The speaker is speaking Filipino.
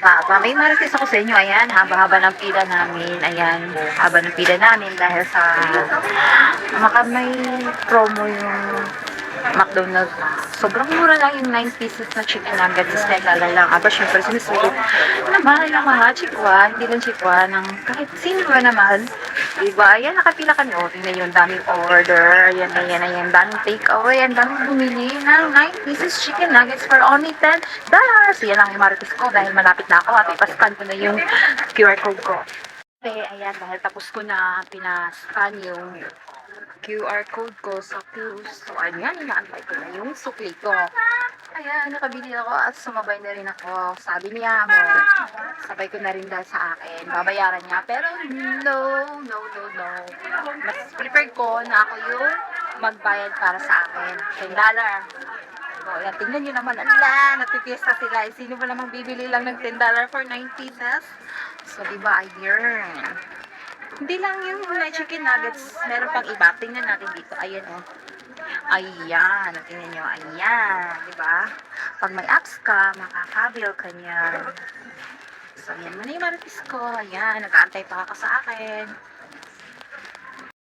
Baba, may marites ako sa inyo. Ayan, haba-haba ng pila namin. Ayan, haba ng pila namin dahil sa maka may promo yung McDonald's. Sobrang mura lang yung 9 pieces na chicken nuggets sa nagala lang. Aba, syempre, sinusulit naman ng mga chikwa, hindi lang chikwa, ng kahit sino ba naman. Diba? Ayan, nakapila kami. O, tingnan yung daming order. Ayan, ayan, ayan. Daming take away. Ang daming bumili ng 9 pieces chicken nuggets for only 10 dollars. Yan ang marites ko dahil malapit na ako at ipascan ko na yung QR code ko. Okay, ayan, dahil tapos ko na pinascan yung QR code ko sa Q's. So, ayan, inaantay ko na yung sukli ko. Ayan, nakabili ako at sumabay na rin ako. Sabi niya mo, sabay ko na rin dahil sa akin. Babayaran niya. Pero no, no, no, no. Mas prefer ko na ako yung magbayad para sa akin. 10 So, ayan, tingnan nyo naman. Ala, natipiesta sila. Eh, Sino ba namang bibili lang ng 10 dollar for 9 pieces? So, di ba, ayun. Hindi lang yung may chicken nuggets. Meron pang iba. Tingnan natin dito. Ayan, oh. Ayan. Tingnan nyo. Ayan. Di ba? Pag may apps ka, makakabil ka niyan. So, yan. Muna yung marites ko. Ayan. Nag-aantay pa ako sa akin.